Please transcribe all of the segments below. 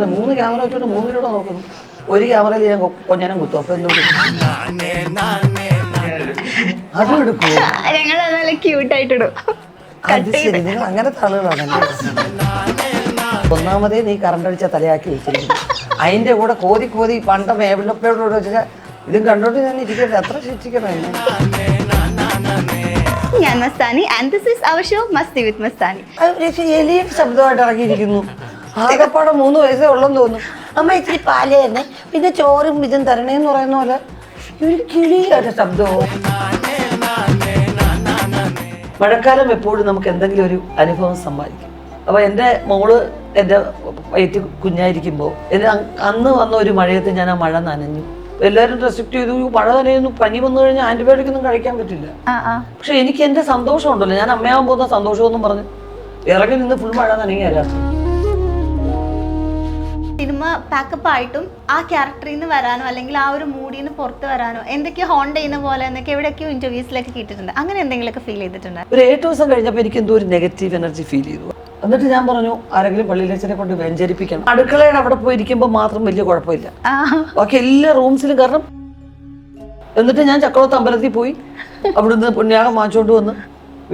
പറഞ്ഞു മൂന്ന് ക്യാമറ വെച്ചോണ്ട് മൂന്നിലൂടെ നോക്കുന്നു. ഒരു ക്യാമറയിൽ ഞാൻ കൊഞ്ഞനം കുത്തും. അപ്പൊ എന്തോ അതും എടുക്കുവോ? ഞങ്ങൾ നല്ല ക്യൂട്ടായിട്ടിടും അത് ശരി. നിങ്ങൾ അങ്ങനത്തെ ആളുകളാണല്ലേ ഒന്നാമതേ നീ കറണ്ട് അടിച്ച തലയാക്കി വെച്ചിരിക്കുന്നു. അതിന്റെ കൂടെ കോതി കോതി പണ്ട മേവിലപ്പോഴോട് വെച്ചാൽ ഇതും കണ്ടോണ്ട് ഞാൻ ഇരിക്കട്ടെ അത്ര ശിക്ഷിക്കണം ഞാൻ Mastani and this is our show Masti with Mastani എലിയുടെ ശബ്ദമായിട്ട് ഇറങ്ങിയിരിക്കുന്നു. ആകെപ്പാടെ മൂന്ന് വയസ്സേ ഉള്ളെന്ന് തോന്നുന്നു. അമ്മ ഇച്ചിരി പാൽ തന്നെ. പിന്നെ ചോറും ഇതും തരണേന്ന് പറയുന്ന പോലെ. ഒരു കിളിയുടെ ശബ്ദവും മഴക്കാലം എപ്പോഴും നമുക്ക് എന്തെങ്കിലും ഒരു അനുഭവം സമ്മാനിക്കും അപ്പൊ എന്റെ മോൾ എന്റെ വയറ്റ് കുഞ്ഞായിരിക്കുമ്പോൾ എന്റെ അന്ന് വന്ന ഒരു മഴയത്ത് ഞാൻ ആ മഴ നനഞ്ഞു. എല്ലാവരും റെസ്ട്രിക്ട് ചെയ്തു. മഴ നനയുന്നു പനി വന്നു കഴിഞ്ഞാൽ ആന്റിബയോട്ടിക് ഒന്നും കഴിക്കാൻ പറ്റില്ല. പക്ഷെ എനിക്ക് എന്റെ സന്തോഷം ഉണ്ടല്ലോ ഞാൻ അമ്മയാവാൻ പോകുന്ന സന്തോഷമൊന്നും പറഞ്ഞു ഇറങ്ങി നിന്ന് ഫുൾ മഴ നനങ്ങിയല്ല സിനിമ പാക്കപ്പ് ആയിട്ടും ആ ക്യാരക്ടറിൽ നിന്ന് വരാനോ അല്ലെങ്കിൽ ആ ഒരു മൂഡിൽ നിന്ന് പുറത്ത് വരാനോ എന്തൊക്കെയോ ഹോണ്ട് ചെയ്യുന്ന പോലെ എന്നൊക്കെ എവിടെയൊക്കെയോ ഇന്റർവ്യൂസിലൊക്കെ കേട്ടിട്ടുണ്ട് അങ്ങനെ എന്തെങ്കിലുമൊക്കെ ഫീൽ ചെയ്തിട്ടുണ്ട്? ഒരു ഏഴ് ദിവസം കഴിഞ്ഞപ്പോൾ എനിക്ക് എന്തോ ഒരു നെഗറ്റീവ് എനർജി ഫീൽ ചെയ്തു. എന്നിട്ട് ഞാൻ പറഞ്ഞു ആരെങ്കിലും പള്ളിയിലച്ചനെ കൊണ്ട് വ്യഞ്ചരിപ്പിക്കണം അടുക്കളയുടെ അവിടെ പോയിരിക്കുമ്പോൾ മാത്രം വലിയ കുഴപ്പമില്ല. ബാക്കി എല്ലാ റൂംസിലും കാരണം എന്നിട്ട് ഞാൻ ചക്രവർത്തി അമ്പലത്തിൽ പോയി. അവിടുന്ന് പുണ്യാകം വാങ്ങിച്ചുകൊണ്ട് വന്ന്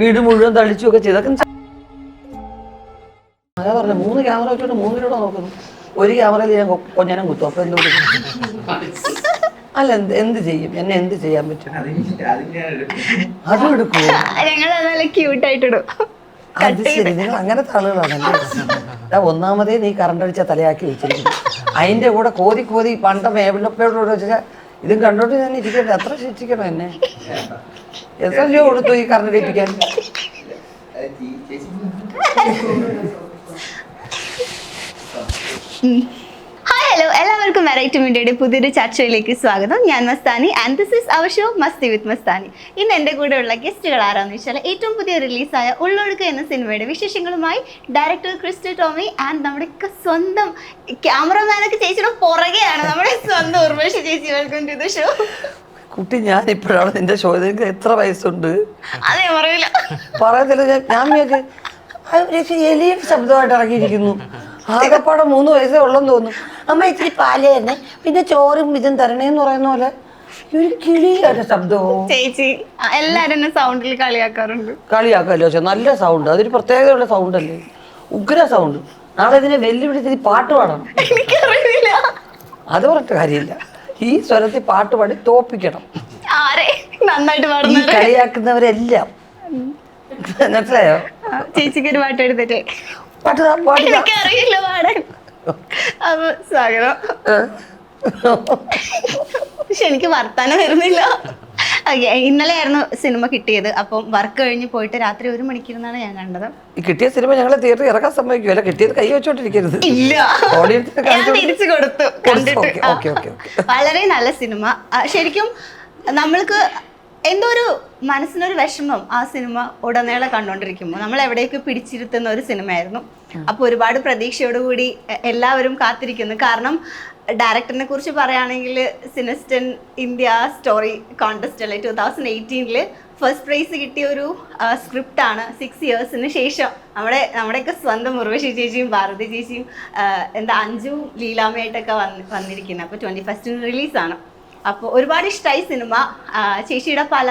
വീട് മുഴുവൻ തളിച്ചു ഒക്കെ ചെയ്തൊക്കെ പറഞ്ഞു മൂന്ന് ക്യാമറ വെച്ചോണ്ട് മൂന്നിലൂടെ നോക്കുന്നു. ഒരു ക്യാമറയിൽ ഞാൻ കൊഞ്ഞനം കുത്തും. അപ്പൊ എന്തോ അല്ല എന്ത് എന്ത് ചെയ്യും? എന്നെ എന്ത് ചെയ്യാൻ പറ്റും? അതും എടുക്കുവോ? ഞങ്ങൾ നല്ല ക്യൂട്ടായിട്ടിടും അത് ശരി. നിങ്ങൾ അങ്ങനത്തെ ആളുകളാണല്ലേ ദാ ഒന്നാമതേ നീ കറണ്ട് അടിച്ച തലയാക്കി വെച്ചിരിക്കുന്നു. അതിന്റെ കൂടെ കോതി കോതി പണ്ട മേവിലപ്പോഴോട് വെച്ചാൽ ഇതും കണ്ടോണ്ട് ഞാൻ ഇരിക്കട്ടെ അത്ര ശിക്ഷിക്കണം എന്നെ. എത്ര രൂപ കൊടുത്തു ഈ കറണ്ട് അടിപ്പിക്കാൻ ഹായ് ഹലോ എല്ലാവർക്കും വെറൈറ്റി മീഡിയയുടെ പുതിയൊരു ചർച്ചയിലേക്ക് സ്വാഗതം. ഞാൻ Mastani and this is our show Masti with Mastani. ഇന്ന് എന്റെ കൂടെയുള്ള ഗസ്റ്റുകൾ ആരാന്ന് വെച്ചാൽ ഏറ്റവും പുതിയ റിലീസായ ഉള്ളൊഴുക്ക് എന്ന സിനിമയുടെ വിശേഷങ്ങളുമായി ഡയറക്ടർ ക്രിസ്റ്റു ടോമി ആൻഡ് നമ്മുടെ സ്വന്തം ക്യാമറമാനൊക്കെ ചേച്ചിയുടെ പുറകെയാണ് നമ്മുടെ സ്വന്തം ഉർവശി ചേച്ചി വെൽക്കം ടു ദ ഷോ കുട്ടി ഞാൻ ഇപ്പോഴാണ് നിന്റെ ഷോ എത്ര വയസ്സുണ്ട്? പറയത്തില്ല ഞാൻ എലിയുടെ ശബ്ദമായിട്ട് ഇറങ്ങിയിരിക്കുന്നു. ആകെപ്പാടെ മൂന്ന് വയസ്സേ ഉള്ളെന്ന് തോന്നുന്നു. അമ്മ ഇത്തിരി പാലേ തന്നെ പിന്നെ ചോറും ഇതും തരണേന്ന് പറയുന്ന പോലെ ഒരു കിളിയുടെ ശബ്ദവും ചേച്ചി എല്ലാരും എന്നെ സൗണ്ടിൽ കളിയാക്കാറുണ്ട്. കളിയാക്കല്ലോ പക്ഷെ നല്ല സൗണ്ട് അതൊരു പ്രത്യേകതയുള്ള സൗണ്ട് അല്ലേ? ഉഗ്ര സൗണ്ട് നാളെ ഇതിനെ വെല്ലുവിളിച്ച് ഈ പാട്ട് പാടണം. എനിക്കറിയില്ല. അത് പറഞ്ഞിട്ട് കാര്യമില്ല. ഈ സ്വരത്തിൽ പാട്ട് പാടി തോപ്പിക്കണം. ആരെ? നന്നായിട്ട് ഈ പാടുന്നത് കളിയാക്കുന്നവരെല്ലാം. മനസ്സിലായോ? ചേച്ചിക്ക് ഒരു പാട്ട് എടുത്തിട്ടേ. പാട്ട് താ, പാടി താ. എനിക്കറിയില്ല പാടാൻ അപ്പൊ സ്വാഗതം പക്ഷെ എനിക്ക് വർത്താനം വരുന്നില്ല. ഇന്നലെ ആയിരുന്നു സിനിമ കിട്ടിയത്. അപ്പം വർക്ക് കഴിഞ്ഞ് പോയിട്ട് രാത്രി ഒരു മണിക്കിരുന്നാണ് ഞാൻ കണ്ടത്. ഈ കിട്ടിയ സിനിമ ഞങ്ങളെ തിയേറ്ററിൽ ഇറക്കാൻ സമ്മതിക്കുമല്ല കിട്ടിയത് കൈ വെച്ചോണ്ടിരിക്കരുത്. ഇല്ല. തിരിച്ചു കൊടുത്തു. കണ്ടിട്ട്. വളരെ നല്ല സിനിമ. ശരിക്കും നമ്മൾക്ക് എന്തോ ഒരു മനസ്സിനൊരു വിഷമം ആ സിനിമ ഉടനീളം കണ്ടുകൊണ്ടിരിക്കുമ്പോൾ നമ്മൾ എവിടെയൊക്കെ പിടിച്ചിരുത്തുന്ന ഒരു സിനിമയായിരുന്നു. അപ്പോൾ ഒരുപാട് പ്രതീക്ഷയോടുകൂടി എല്ലാവരും കാത്തിരിക്കുന്നു. കാരണം ഡയറക്ടറിനെ കുറിച്ച് പറയുകയാണെങ്കിൽ സിനസ്റ്റൻ ഇന്ത്യ സ്റ്റോറി കോൺടെസ്റ്റ് അല്ലെ ടു തൗസൻഡ് എയ്റ്റീനിൽ ഫസ്റ്റ് പ്രൈസ് കിട്ടിയ ഒരു സ്ക്രിപ്റ്റ് ആണ്. സിക്സ് ഇയേഴ്സിന് ശേഷം നമ്മുടെ നമ്മുടെയൊക്കെ സ്വന്തം ഉർവശി ചേച്ചിയും ഭാരതി ചേച്ചിയും എന്താ അഞ്ചും ലീലാമയായിട്ടൊക്കെ വന്ന് വന്നിരിക്കുന്നത് അപ്പോൾ ട്വന്റി ഫസ്റ്റിന് റിലീസാണ് അപ്പോൾ ഒരുപാട് ഇഷ്ടമായി സിനിമ. ചേച്ചിയുടെ പല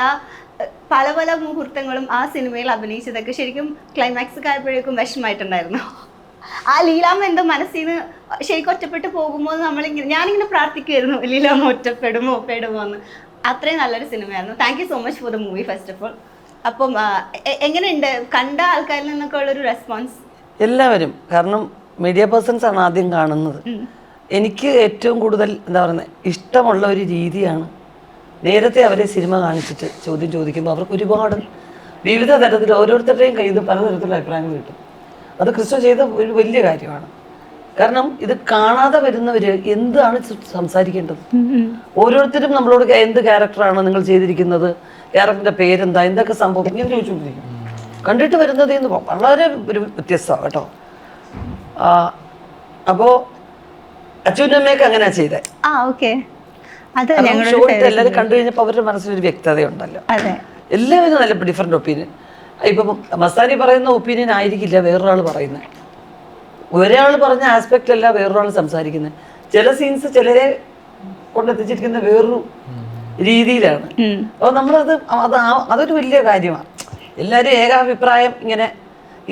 പല പല മുഹൂർത്തങ്ങളും ആ സിനിമയിൽ അഭിനയിച്ചതൊക്കെ ശരിക്കും ക്ലൈമാക്സ് ആയപ്പോഴേക്കും വിഷമമായിട്ടുണ്ടായിരുന്നു. ആ ലീലാമ്മ എന്റെ മനസ്സിൽ നിന്ന് ശരിക്കും ഒറ്റപ്പെട്ട് പോകുമ്പോൾ നമ്മളിങ്ങനെ ഞാനിങ്ങനെ പ്രാർത്ഥിക്കുമായിരുന്നു ലീലാമ്മ ഒറ്റപ്പെടുമോ പെടുമോ എന്ന്. അത്രയും നല്ലൊരു സിനിമയായിരുന്നു. Thank you so much for the movie first of all അപ്പം എങ്ങനെയുണ്ട്? കണ്ട ആൾക്കാരിൽ നിന്നൊക്കെ ഉള്ളൊരു റെസ്പോൺസ് എല്ലാവരും. കാരണം മീഡിയ പേഴ്സൺസ് ആണ് ആദ്യം കാണുന്നത്. എനിക്ക് ഏറ്റവും കൂടുതൽ എന്താ പറയുന്നത് ഇഷ്ടമുള്ള ഒരു രീതിയാണ് നേരത്തെ അവരെ സിനിമ കാണിച്ചിട്ട് ചോദ്യം ചോദിക്കുമ്പോൾ അവർക്ക് ഒരുപാട് വിവിധ തരത്തിൽ ഓരോരുത്തരുടെയും കയ്യിൽ നിന്ന് പലതരത്തിലുള്ള അഭിപ്രായങ്ങൾ കിട്ടും. അത് ക്രിസ്തു ചെയ്ത ഒരു വലിയ കാര്യമാണ്. കാരണം ഇത് കാണാതെ വരുന്നവർ എന്താണ് സംസാരിക്കേണ്ടത്? ഓരോരുത്തരും നമ്മളോട് എന്ത് ക്യാരക്ടറാണ് നിങ്ങൾ ചെയ്തിരിക്കുന്നത്? ക്യാരക്ടറിന്റെ പേരെന്താ? എന്തൊക്കെ സംഭവം? ഇങ്ങനെ ചോദിച്ചുകൊണ്ടിരിക്കും. കണ്ടിട്ട് വരുന്നത് വളരെ ഒരു വ്യത്യസ്തമാണ് കേട്ടോ. ആ, അമ്മയൊക്കെ അങ്ങനെയാ ചെയ്തേ. ആ ഓക്കെ. അത് ഷോ ഇട്ട് എല്ലാവരും കണ്ടു കഴിഞ്ഞപ്പോൾ അവരുടെ മനസ്സിലൊരു വ്യക്തതയുണ്ടല്ലോ. അതെ. എല്ലാവരും നല്ല ഡിഫറെന്റ് ഒപ്പീനിയൻ. ഇപ്പം മസ്താനി പറയുന്ന ഒപ്പീനിയൻ ആയിരിക്കില്ല വേറൊരാൾ പറയുന്നത് ഒരാൾ പറഞ്ഞ ആസ്പെക്റ്റ് അല്ല വേറൊരാൾ സംസാരിക്കുന്നത് ചില സീൻസ് ചിലരെ കൊണ്ടെത്തിച്ചിരിക്കുന്ന വേറൊരു രീതിയിലാണ്. അപ്പോൾ നമ്മളത് അത് അതൊരു വലിയ കാര്യമാണ്. എല്ലാവരും ഏകാഭിപ്രായം ഇങ്ങനെ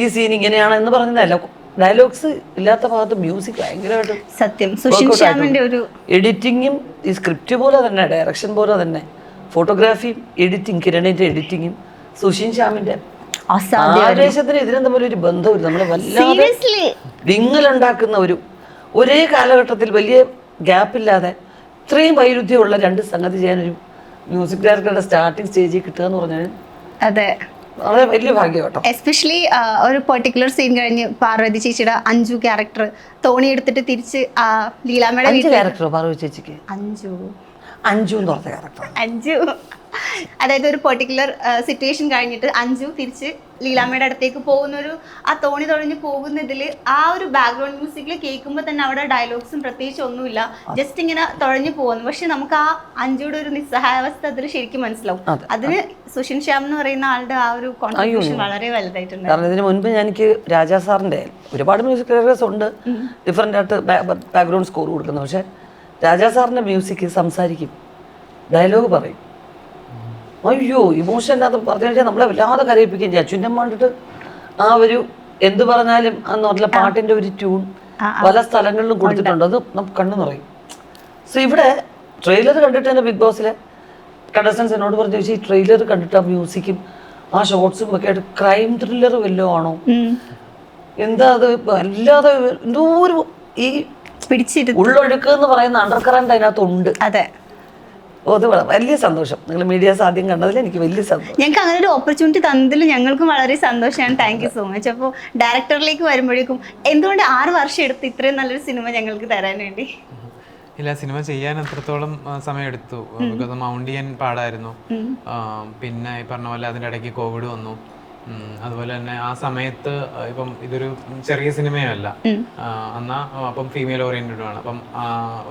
ഈ സീൻ ഇങ്ങനെയാണ് എന്ന് പറഞ്ഞതല്ല. ഡയലോഗ്സ് ഇല്ലാത്ത ഭാഗത്ത് മ്യൂസിക് ഭയങ്കരമായിട്ട് സത്യം. സുഷിൻ ശ്യാമിന്റെ ഒരു എഡിറ്റിങ്ങും ഈ സ്ക്രിപ്റ്റ് പോലെ തന്നെ ഡയറക്ഷൻ പോലെ തന്നെ. ഫോട്ടോഗ്രാഫിയും എഡിറ്റിംഗ് കിരണിന്റെ എഡിറ്റിങ്ങും സുഷിൻ ശ്യാമിന്റെ. അസാധ്യ ആവേശത്തിന് ഇതിനും തമ്മിൽ ഒരു ബന്ധമില്ല നമ്മൾ വല്ലാതെ വിങ്ങലുണ്ടാക്കുന്ന ഒരു ഒരേ കാലഘട്ടത്തിൽ വലിയ ഗ്യാപ്പില്ലാതെ ഇത്രയും വൈരുദ്ധ്യമുള്ള രണ്ട് സംഗതി ചെയ്യാനൊരു മ്യൂസിക് ഡയറക്ടറുടെ സ്റ്റാർട്ടിങ് സ്റ്റേജിൽ കിട്ടുക എന്ന് പറഞ്ഞാൽ അതെ. വളരെ വലിയ ഭാഗ്യം കേട്ടോ. എസ്പെഷ്യലി ഒരു പെർട്ടിക്കുലർ സീൻ കഴിഞ്ഞ് പാർവതി ചേച്ചിയുടെ അഞ്ചു ക്യാരക്ടർ തോണി എടുത്തിട്ട് തിരിച്ച് ലീലാമ്മയുടെ അഞ്ച് വീട്ടിൽ. ക്യാരക്ടർ പാർവതി ചേച്ചിക്ക്? അഞ്ചു അഞ്ചു എന്ന് പറഞ്ഞ ക്യാരക്ടർ അഞ്ചു അതായത് ഒരു പെർട്ടിക്കുലർ സിറ്റുവേഷൻ കഴിഞ്ഞിട്ട് അഞ്ചു തിരിച്ച് ലീലാമ്മയുടെ അടുത്തേക്ക് പോകുന്ന ഒരു ആ തോണി തുഴഞ്ഞ് പോകുന്നതിൽ ആ ഒരു ബാക്ക്ഗ്രൗണ്ട് മ്യൂസിക്കിൽ കേൾക്കുമ്പോൾ തന്നെ അവിടെ ഡയലോഗ്സും പ്രത്യേകിച്ച് ഒന്നുമില്ല. ജസ്റ്റ് ഇങ്ങനെ തുഴഞ്ഞു പോകുന്നു. പക്ഷെ നമുക്ക് ആ അഞ്ചുടെ ഒരു നിസ്സഹായാവസ്ഥ അതിൽ ശരിക്കും മനസ്സിലാവും. അതെ. അതിന് സുഷിൻ ശ്യാം എന്ന് പറയുന്ന ആളുടെ ആ ഒരു കോൺട്രിബ്യൂഷൻ വളരെ വലുതായിട്ടുണ്ട്. കാരണം ഇതിന് മുൻപ് ഞാൻ എനിക്ക് രാജാ സാറിന്റെ ഒരുപാട് മ്യൂസിക് ഡയറക്ടേഴ്സ് ഉണ്ട്. ഡിഫറെന്റ് ആയിട്ട് ബാക്ക്ഗ്രൗണ്ട് സ്കോർ കൊടുക്കുന്നത് പക്ഷേ രാജാ സാറിന്റെ മ്യൂസിക് സംസാരിക്കും. ഡയലോഗ് പറയും. അയ്യോ ഇമോഷൻ അത് പറഞ്ഞു കഴിഞ്ഞാൽ നമ്മളെ വല്ലാതെ കരയിപ്പിക്കുകയും ചെയ്യാം. ചുന്നം കണ്ടിട്ട് ആ ഒരു എന്ത് പറഞ്ഞാലും അന്ന് പറഞ്ഞ പാട്ടിന്റെ ഒരു ട്യൂൺ പല സ്ഥലങ്ങളിലും കൊടുത്തിട്ടുണ്ട്. അത് നമുക്ക് കണ്ണു നിറയും. സോ ഇവിടെ ട്രെയിലർ കണ്ടിട്ട് തന്നെ ബിഗ് ബോസിലെ കണ്ടസ്റ്റൻസ് എന്നോട് പറഞ്ഞു ചോദിച്ചു ഈ ട്രെയിലർ കണ്ടിട്ട് ആ മ്യൂസിക്കും ആ ഷോർട്സും ഒക്കെ ആയിട്ട് ക്രൈം ത്രില്ലർ വല്ലതും ആണോ? എന്താ അത്? അല്ലാതെ എന്തോ ഒരു ഈ ഉള്ളൊഴുക്ക് എന്ന് പറയുന്ന അണ്ടർ കറണ്ട് അതിനകത്തുണ്ട്. അതെ. അത് വലിയ സന്തോഷം. നിങ്ങൾ മീഡിയാസ് ആദ്യം കണ്ടതിൽ എനിക്ക് വലിയ സന്തോഷം. ഞങ്ങൾക്ക് അങ്ങനെ ഒരു ഓപ്പർച്യൂണിറ്റി തന്നതിൽ ഞങ്ങൾക്കും വളരെ സന്തോഷമാണ്. താങ്ക് യു സോ മച്ച് അപ്പോൾ ഡയറക്ടറിലേക്ക് വരുമ്പോഴേക്കും എന്തുകൊണ്ട് ആറ് വർഷം എടുത്ത് ഇത്രയും നല്ലൊരു സിനിമ ഞങ്ങൾക്ക് തരാൻ വേണ്ടി? ഇല്ല സിനിമ ചെയ്യാൻ എത്രത്തോളം സമയം എടുത്തു ബിക്കോസ് മൗണ്ട് ചെയ്യാൻ പാടായിരുന്നു. പിന്നെ ഈ പറഞ്ഞ പോലെ അതിന്റെ ഇടയ്ക്ക് കോവിഡ് വന്നു. അതുപോലെ തന്നെ ആ സമയത്ത് ഇപ്പം ഇതൊരു ചെറിയ സിനിമയല്ല. എന്നാ അപ്പം ഫീമെയിൽ ഓറിയന്റഡ് ആണ്. അപ്പം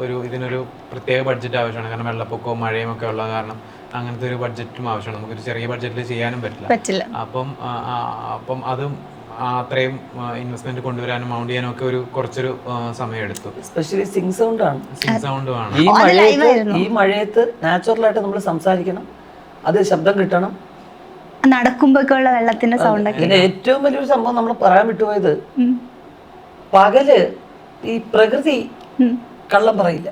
ഒരു ഇതിനൊരു പ്രത്യേക ബഡ്ജറ്റ് ആവശ്യമാണ്. കാരണം വെള്ളപ്പൊക്കവും മഴയും ഒക്കെ ഉള്ള കാരണം അങ്ങനത്തെ ഒരു ബഡ്ജറ്റും ആവശ്യമാണ്. നമുക്കൊരു ചെറിയ ബഡ്ജറ്റിൽ ചെയ്യാനും പറ്റില്ല. അപ്പം അപ്പം അതും അത്രയും ഇൻവെസ്റ്റ്മെന്റ് കൊണ്ടുവരാനും മൗണ്ട് ചെയ്യാനും ഒക്കെ ഒരു കുറച്ചൊരു സമയം എടുത്തു സ്പെഷ്യലി സിങ് സൗണ്ട് ആണ്. സിംഗ് സൗണ്ടും ആണ്. ഈ മഴയത്ത് ഈ മഴയത്ത് നാച്ചുറലായിട്ട് നമ്മൾ സംസാരിക്കണം. അത് ശബ്ദം കിട്ടണം. നടക്കുമ്പോഴൊക്കെ ഉള്ള വെള്ളത്തിന്റെ സൗണ്ട് ഒക്കെ ഇതിന്റെ ഏറ്റവും വലിയൊരു സംഭവം നമ്മൾ പറയാൻ വിട്ടുപോയത്. പകൽ ഈ പ്രകൃതി കള്ളം പറയില്ല.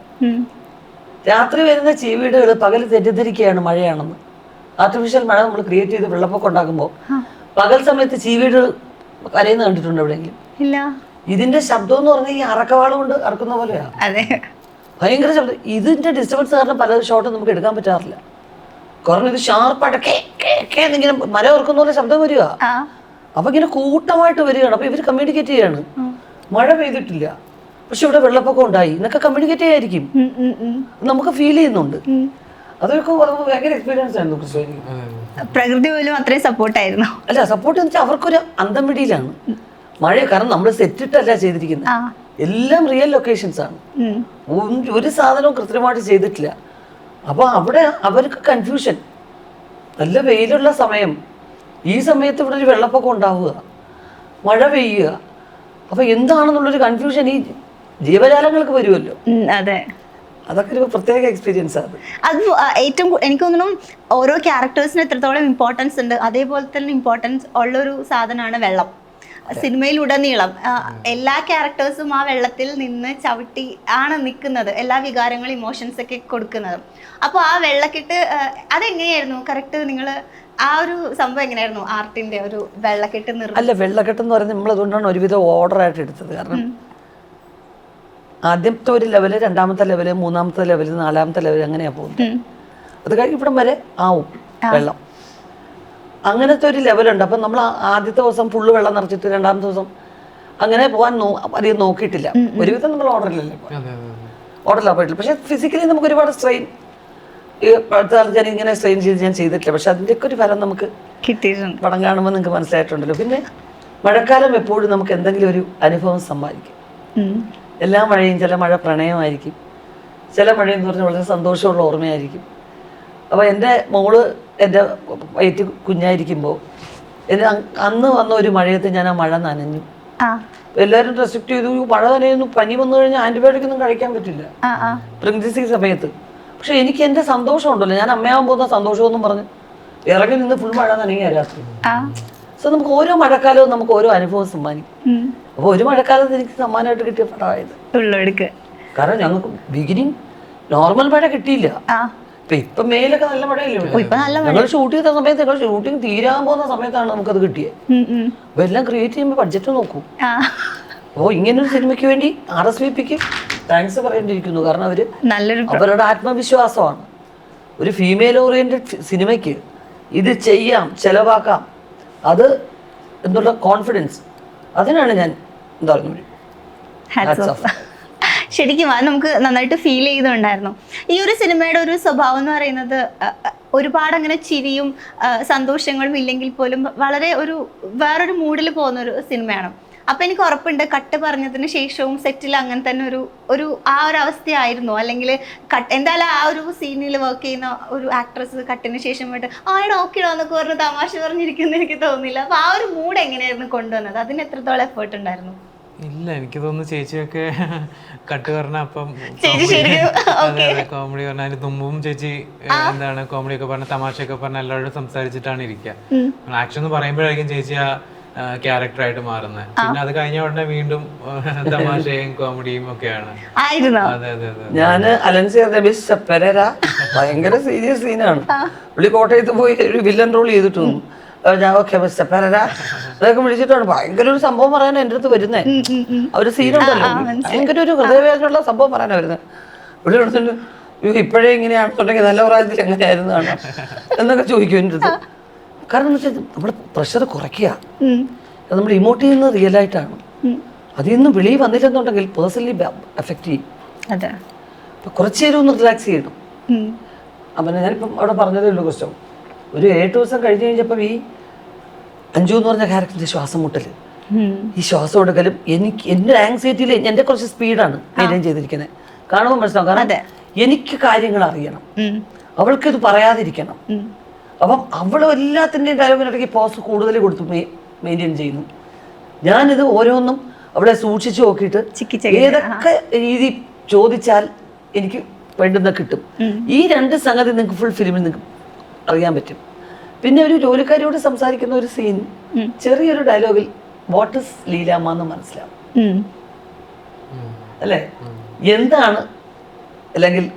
രാത്രി വരുന്ന ചീവീടുകൾ പകൽ തെറ്റിദ്ധരിക്കുകയാണ് മഴയാണെന്ന്. ആർട്ടിഫിഷ്യൽ മഴ നമ്മൾ ക്രിയേറ്റ് ചെയ്ത് വെള്ളപ്പൊക്കം ഉണ്ടാക്കുമ്പോൾ പകൽ സമയത്ത് ചീവീടുകൾ കരയുന്ന കണ്ടിട്ടുണ്ട് എവിടെയെങ്കിലും? ഇതിന്റെ ശബ്ദം എന്ന് പറഞ്ഞാൽ ഈ അറക്കവാള കൊണ്ട് അറക്കുന്ന പോലെയാണ് ഭയങ്കര ശബ്ദം. ഇതിന്റെ ഡിസ്റ്റർബൻസ് കാരണം പല ഷോട്ടും നമുക്ക് എടുക്കാൻ പറ്റാറില്ല. കാരണം ഇത് ഷാർപ്പായിട്ട് കേ കേ കേ എന്നിങ്ങനെ മരം ഓർക്കുന്ന പോലെ ശബ്ദം വരിക. അപ്പൊ ഇങ്ങനെ കൂട്ടമായിട്ട് വരികയാണ്. അപ്പൊ ഇവർ കമ്മ്യൂണിക്കേറ്റ് ചെയ്യാണ്. മഴ പെയ്തിട്ടില്ല. പക്ഷെ ഇവിടെ വെള്ളപ്പൊക്കം ഉണ്ടായി. എന്നൊക്കെ കമ്മ്യൂണിക്കേറ്റ് ചെയ്യായിരിക്കും. നമുക്ക് ഫീൽ ചെയ്യുന്നുണ്ട്. അതൊക്കെ വളരെ ഭയങ്കര എക്സ്പീരിയൻസ് ആയിരുന്നു പ്രകൃതി പോലും അത്രയും സപ്പോർട്ടായിരുന്നു അല്ല സപ്പോർട്ട് എന്ന് വെച്ചാൽ അവർക്കൊരു അന്തം പിടിയിലാണ്. മഴ കാരണം നമ്മൾ സെറ്റിട്ടല്ല ചെയ്തിരിക്കുന്നത്. എല്ലാം റിയൽ ലൊക്കേഷൻസ് ആണ്. ഒരു- ഒരു സാധനവും കൃത്രിമമായിട്ട് ചെയ്തിട്ടില്ല. അപ്പോൾ അവിടെ അവർക്ക് കൺഫ്യൂഷൻ നല്ല വെയിലുള്ള സമയം. ഈ സമയത്ത് ഇവിടെ ഒരു വെള്ളപ്പൊക്കം ഉണ്ടാവുക. മഴ പെയ്യുക. അപ്പോൾ എന്താണെന്നുള്ളൊരു കൺഫ്യൂഷൻ ഈ ജീവജാലങ്ങൾക്ക് വരുമല്ലോ. അതെ. അതൊക്കെ ഒരു പ്രത്യേക എക്സ്പീരിയൻസ് ആണ്. അത് ഏറ്റവും എനിക്ക് തോന്നുന്നു ഓരോ ക്യാരക്ടേഴ്സിന് എത്രത്തോളം ഇമ്പോർട്ടൻസ് ഉണ്ട്. അതേപോലെ തന്നെ ഇമ്പോർട്ടൻസ് ഉള്ളൊരു സാധനമാണ് വെള്ളം. സിനിമയിലുടനീളം ഉടനീളം എല്ലാ ക്യാരക്ടേഴ്സും ആ വെള്ളത്തിൽ നിന്ന് ചവിട്ടി ആണ് നിൽക്കുന്നത് എല്ലാ വികാരങ്ങളും ഇമോഷൻസ് ഒക്കെ കൊടുക്കുന്നത്. അപ്പോൾ ആ വെള്ളക്കെട്ട് അതെങ്ങനെയായിരുന്നു? കറക്റ്റ് നിങ്ങൾ ആ ഒരു സംഭവം എങ്ങനെയായിരുന്നു? ആർട്ടിന്റെ ഒരു വെള്ളക്കെട്ട് അല്ല വെള്ളക്കെട്ട് എന്ന് പറയുന്നത് നമ്മൾ അതുകൊണ്ടാണ് ഒരുവിധം ഓർഡറായിട്ട് എടുത്തത്. കാരണം ആദ്യത്തെ ഒരു ലെവൽ രണ്ടാമത്തെ ലെവൽ മൂന്നാമത്തെ ലെവൽ നാലാമത്തെ ലെവൽ അങ്ങനെയാ പോകുന്നത്. അത് കഴിഞ്ഞ് ഇവിടം വരെ ആവും വെള്ളം. അങ്ങനത്തെ ഒരു ലെവലുണ്ട് അപ്പം നമ്മൾ ആദ്യത്തെ ദിവസം ഫുള്ള് വെള്ളം നിറച്ചിട്ട് രണ്ടാമത്തെ ദിവസം അങ്ങനെ പോകാൻ നോ അധികം നോക്കിയിട്ടില്ല. ഒരുവിധം നമ്മൾ ഓർഡറിലല്ലേ അതെ അതെ അതെ. ഓർഡറിലാണ് പോയിട്ടില്ല. പക്ഷെ ഫിസിക്കലി നമുക്ക് ഒരുപാട് സ്ട്രെയിൻ ഈ അടുത്ത കാലത്ത് ഞാൻ ഇങ്ങനെ സ്ട്രെയിൻ ചെയ്ത് ഞാൻ ചെയ്തിട്ടില്ല. പക്ഷെ അതിന്റെയൊക്കെ ഒരു ഫലം നമുക്ക് കിട്ടിയിട്ടുണ്ട്. പടം കാണുമ്പോൾ നിങ്ങൾക്ക് മനസ്സിലായിട്ടുണ്ടല്ലോ. പിന്നെ മഴക്കാലം എപ്പോഴും നമുക്ക് എന്തെങ്കിലും ഒരു അനുഭവം സമ്മാനിക്കും. എല്ലാ മഴയും ചില മഴ പ്രണയമായിരിക്കും. ചില മഴയെന്ന് പറഞ്ഞാൽ വളരെ സന്തോഷമുള്ള ഓർമ്മയായിരിക്കും. അപ്പോൾ എന്റെ മോൾ എന്റെ വയറ്റ് കുഞ്ഞായിരിക്കുമ്പോൾ എന്റെ അന്ന് വന്ന ഒരു മഴയത്ത് ഞാൻ ആ മഴ നനഞ്ഞു. എല്ലാവരും റെസ്ട്രിക്ട് ചെയ്തു. "ഈ മഴ നനയുന്നു. പനി വന്നു കഴിഞ്ഞാൽ ആന്റിബയോട്ടിക് ഒന്നും കഴിക്കാൻ പറ്റില്ല. പ്രഗ്നൻസി സമയത്ത്. പക്ഷെ എനിക്ക് എന്റെ സന്തോഷം ഉണ്ടല്ലോ. ഞാൻ അമ്മയാവാൻ പോകുന്ന സന്തോഷമൊന്നും പറഞ്ഞ് ഇറങ്ങി നിന്ന് ഫുൾ മഴ നനയുക രാത്രി. സോ നമുക്ക് ഓരോ മഴക്കാലവും നമുക്ക് ഓരോ അനുഭവം സമ്മാനിക്കും. അപ്പൊ അപ്പോൾ ഒരു മഴക്കാലത്ത് എനിക്ക് സമ്മാനമായിട്ട് കിട്ടിയ പടമായത്. കാരണം ഞങ്ങൾക്ക് ബിഗിനിങ് നോർമൽ മഴ കിട്ടിയില്ല. ഇപ്പൊ മേലൊക്കെ നല്ല മഴയല്ലേ ഷൂട്ട് ചെയ്ത സമയത്ത് ഞങ്ങൾ ഷൂട്ടിംഗ് തീരാൻ പോകുന്ന സമയത്താണ് നമുക്കത് കിട്ടിയത്. അപ്പൊ എല്ലാം ക്രിയേറ്റ് ചെയ്യുമ്പോൾ ബഡ്ജറ്റ് നോക്കും. ഓ ഇങ്ങനൊരു സിനിമയ്ക്ക് വേണ്ടി ആർ എസ് വി പിക്ക് താങ്ക്സ് പറയേണ്ടിയിരിക്കുന്നു കാരണം അവർ നല്ലൊരു അവരുടെ ആത്മവിശ്വാസമാണ്. ഒരു ഫീമെയിൽ ഓറിയന്റഡ് സിനിമയ്ക്ക് ഇത് ചെയ്യാം ചെലവാക്കാം. അത് എന്നുള്ള കോൺഫിഡൻസ് അതിനാണ് ഞാൻ എന്താ പറയുന്നത്. ശരിക്കും നമുക്ക് നന്നായിട്ട് ഫീൽ ചെയ്തുണ്ടായിരുന്നു ഈ ഒരു സിനിമയുടെ ഒരു സ്വഭാവം എന്ന് പറയുന്നത് ഒരുപാട് അങ്ങനെ ചിരിയും സന്തോഷങ്ങളും ഇല്ലെങ്കിൽ പോലും വളരെ ഒരു വേറൊരു മൂഡിൽ പോകുന്ന ഒരു സിനിമയാണ് അപ്പൊ എനിക്ക് ഉറപ്പുണ്ട് കട്ട് പറഞ്ഞതിന് ശേഷവും സെറ്റിൽ അങ്ങനെ തന്നെ ഒരു ഒരു ആ ഒരു അവസ്ഥയായിരുന്നു. അല്ലെങ്കിൽ കട്ട് എന്തായാലും ആ ഒരു സീനിൽ വർക്ക് ചെയ്യുന്ന ഒരു ആക്ട്രസ് കട്ടിന് ശേഷം പോയിട്ട് ആയിടാ ഓക്കെടാ എന്നൊക്കെ പറഞ്ഞ് തമാശ പറഞ്ഞിരിക്കുന്നു എനിക്ക് തോന്നുന്നില്ല അപ്പൊ ആ ഒരു മൂഡ് എങ്ങനെയായിരുന്നു കൊണ്ടുവന്നത്? അതിന് എത്രത്തോളം എഫേർട്ട് ഉണ്ടായിരുന്നു? ഇല്ല എനിക്ക് തോന്നുന്നു ചേച്ചിയൊക്കെ കട്ട് പറഞ്ഞ അപ്പം കോമഡി പറഞ്ഞ തുമ്പും ചേച്ചി എന്താണ് കോമഡി ഒക്കെ പറഞ്ഞ തമാശ ഒക്കെ പറഞ്ഞ എല്ലാവരോടും സംസാരിച്ചിട്ടാണ് ഇരിക്കുക ആക്ഷൻ എന്ന് പറയുമ്പോഴായിരിക്കും ചേച്ചി ആ ക്യാരക്ടറായിട്ട് മാറുന്നത് പിന്നെ അത് കഴിഞ്ഞ ഉടനെ വീണ്ടും തമാശയും കോമഡിയും ഒക്കെയാണ്. ആയിരുന്നോ? അതെ അതെ അതെ ഞാൻ പെരര ഭയങ്കര സീരിയസ് സീനാണ് പുള്ളി കോട്ടയത്ത് പോയി ഒരു വില്ലൻ റോൾ ചെയ്തിട്ടു. ഞാൻ ഓക്കെ മിസ്റ്റർ പെരര അതൊക്കെ വിളിച്ചിട്ടാണ്. ഭയങ്കര ഒരു സംഭവം പറയാൻ എന്റെ അടുത്ത് വരുന്നേ. അവർ സീനുണ്ടല്ലോ ഭയങ്കര ഒരു ഹൃദയവേദനയുള്ള സംഭവം പറയാനാ വരുന്നത് ഇവിടെ എടുത്തിട്ട് "അയ്യോ, ഇപ്പോഴേ ഇങ്ങനെയാണെന്നുണ്ടെങ്കിൽ നല്ല പ്രായത്തിൽ എങ്ങനെയായിരുന്നാണ് എന്നൊക്കെ ചോദിക്കും എന്റെ അടുത്ത്. കാരണം എന്ന് വെച്ചാൽ നമ്മുടെ പ്രഷർ കുറയ്ക്കുക. നമ്മൾ ഇമോട്ട് ചെയ്യുന്നത് റിയൽ ആയിട്ടാണ്. അതിൽ നിന്ന് വെളിയിൽ വന്നില്ലെന്നുണ്ടെങ്കിൽ പേഴ്സണലി എഫക്റ്റ് ചെയ്യും. അതെ. അപ്പോൾ കുറച്ച് നേരം ഒന്ന് റിലാക്സ് ചെയ്യണം. അപ്പം ഞാനിപ്പം അവിടെ പറഞ്ഞതേ ഉള്ളൂ കുറച്ചും ഒരു ഏഴ് ദിവസം കഴിഞ്ഞ് കഴിഞ്ഞപ്പോൾ ഈ അഞ്ജു എന്ന് പറഞ്ഞ ക്യാരക്ടറിന്റെ ശ്വാസം മുട്ടൽ. ഈ ശ്വാസം എടുക്കലും എനിക്ക് എന്റെ ആങ്സൈറ്റിയിൽ എന്റെ കുറച്ച് സ്പീഡാണ് മെയിന്റെയിൻ ചെയ്തിരിക്കുന്നത് കാണുമ്പോൾ മനസ്സിലാവും. കാരണം എനിക്ക് കാര്യങ്ങൾ അറിയണം. അവൾക്ക് ഇത് പറയാതിരിക്കണം. അപ്പം അവൾ എല്ലാത്തിന്റെയും ഡയലോഗിനിടയ്ക്ക് പോസ് കൂടുതൽ കൊടുത്തു മെയിന്റെയിൻ ചെയ്യുന്നു. ഞാനിത് ഓരോന്നും അവിടെ സൂക്ഷിച്ചു നോക്കിയിട്ട്. ഏതൊക്കെ രീതി ചോദിച്ചാൽ എനിക്ക് വേണ്ടുന്ന കിട്ടും. ഈ രണ്ട് സംഗതി നിങ്ങൾക്ക് ഫുൾ ഫിലിമിൽ നിങ്ങൾക്ക് അറിയാൻ പറ്റും. പിന്നെ ഒരു ജോലിക്കാരിയോട് സംസാരിക്കുന്ന ഒരു സീൻ ചെറിയൊരു ഡയലോഗിൽ വാട്ട് ഇസ് ലീലാമ്മ എന്ന് മനസ്സിലാവും. അല്ലേ? എന്താണ് അല്ലെങ്കിൽ